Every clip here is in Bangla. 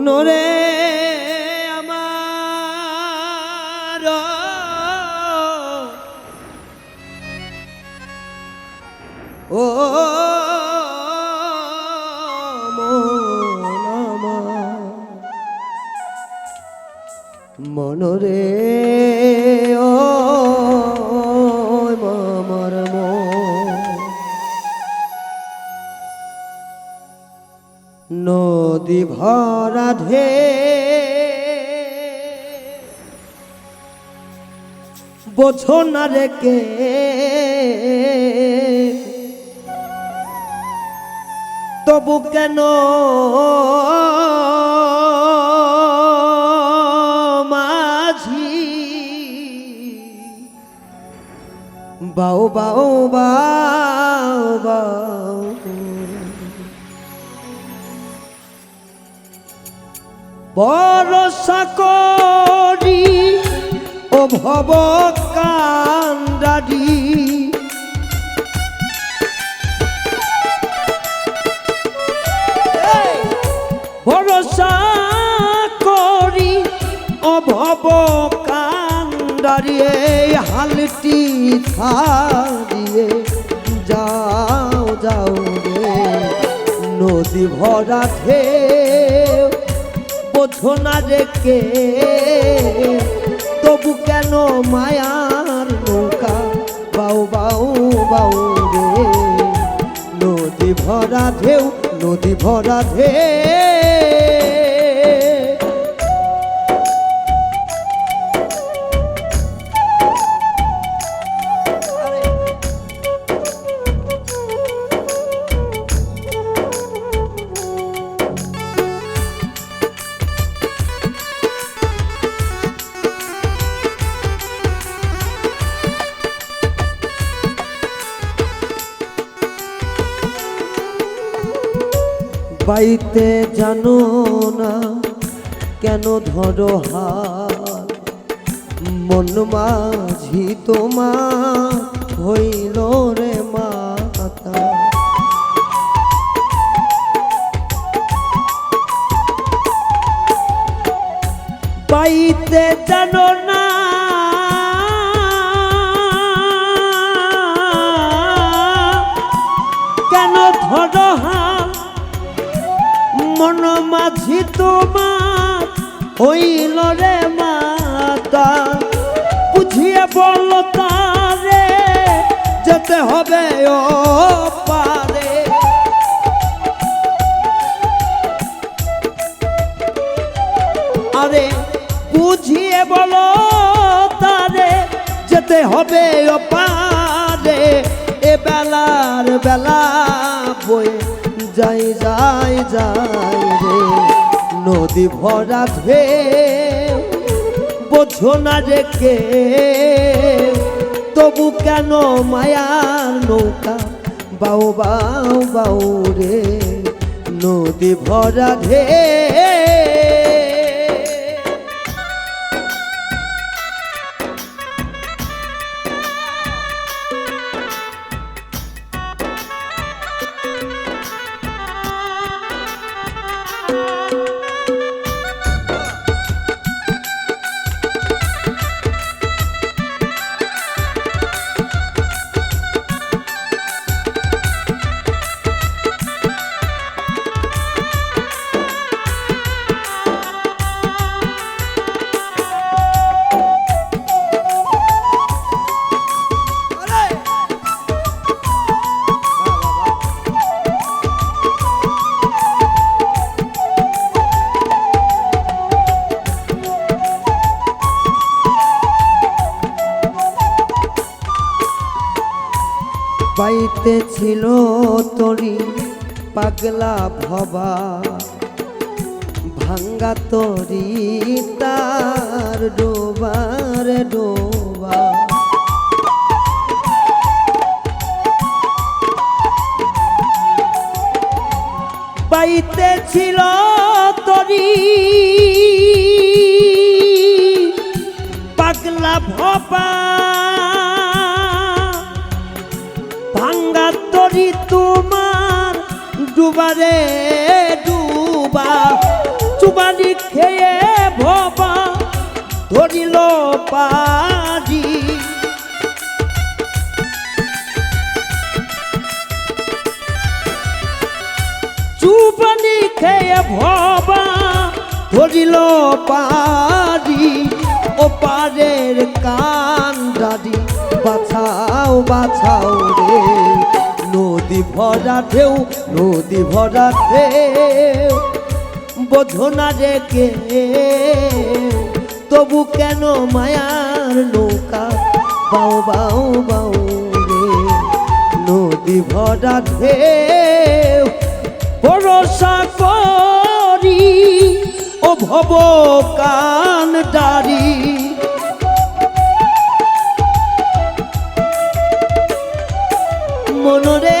মনরে আমার। ও মন মনরে ও ভরা ঢে বোঝো না রেকে তবু কেন মাঝি? বাউ বাউ বাউ বাউ। ভরসা করি ও ভব কান্ডারি ভরসা করি ও ভব কান্ডারি এই হালটি ছাড়িয়ে যাও যাও রে। নদী ভরা ঢেউ বোঝো না রেখে তবু কেন মায়ার নৌকা? বাউ বাউ বাউ রে। নদী ভরা ঢেউ, নদী ভরা ঢেউ। বাইতে জানো না কেন ধরো হাত? মন মাঝি তোমার হইল রে মাতা। বাইতে জানো মন মাঝি তোমার হইল রে মাতা। বুঝিয়ে বল তারে, যেতে হবে ও পারে। আরে, বুঝিয়ে বলো তারে, যেতে হবে ও পারে। এ বেলার বেলা বয়ে যাই যাই যাই। নদী ভরা ধে বোঝো না রেখে তবু কেন মায়ার নৌকা? বাউ বাউ বাউ রে, নদী ভরা ধে পাইতে ছিল তরি পাগলা ভবা। ভাঙ্গা তরি তার ডোবার ডোবা। পাইতে ছিল তরি পাগলা ভবা। ডুবারে ডুবা চুবানি খেয়ে ভবা, ধরিল পারি চুবানি খেয়ে ভবা, ধরিল পারি ও পারের কান্দারি বাছাও বাছাও নদী ভরা ঢেউ, নদী ভরা ঢেউ। বোঝো না রে কে, তবু কেন মায়ার নৌকা? বাউ বাউ বাউ রে, নদী ভরা ঢেউ। ভরসা করি, ও ভব কান ডারি। মনরে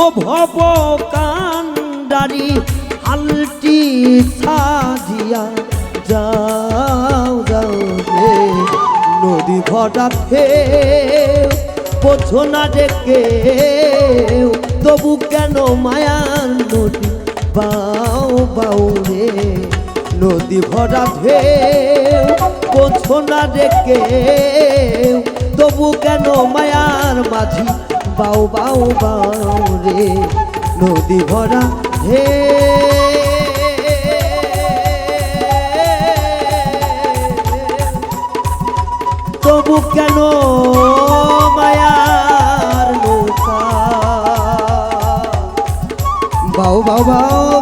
ও ভব কান্দারি হালটি সাজিয়া যাও যাও রে। নদী ভরা ফেউ বোঝো না ডেকে তবু কেন মায়ার নদী? বাউ বাউ রে। নদী ভরা ঢেউ, বোঝো না ডেকে তবু কেন মায়ার মাঝি? বাউ বাউ বাউ রে নদী ভরা হে। তবু কেন মায়ার নৌকা? বাউ বাউ বাউ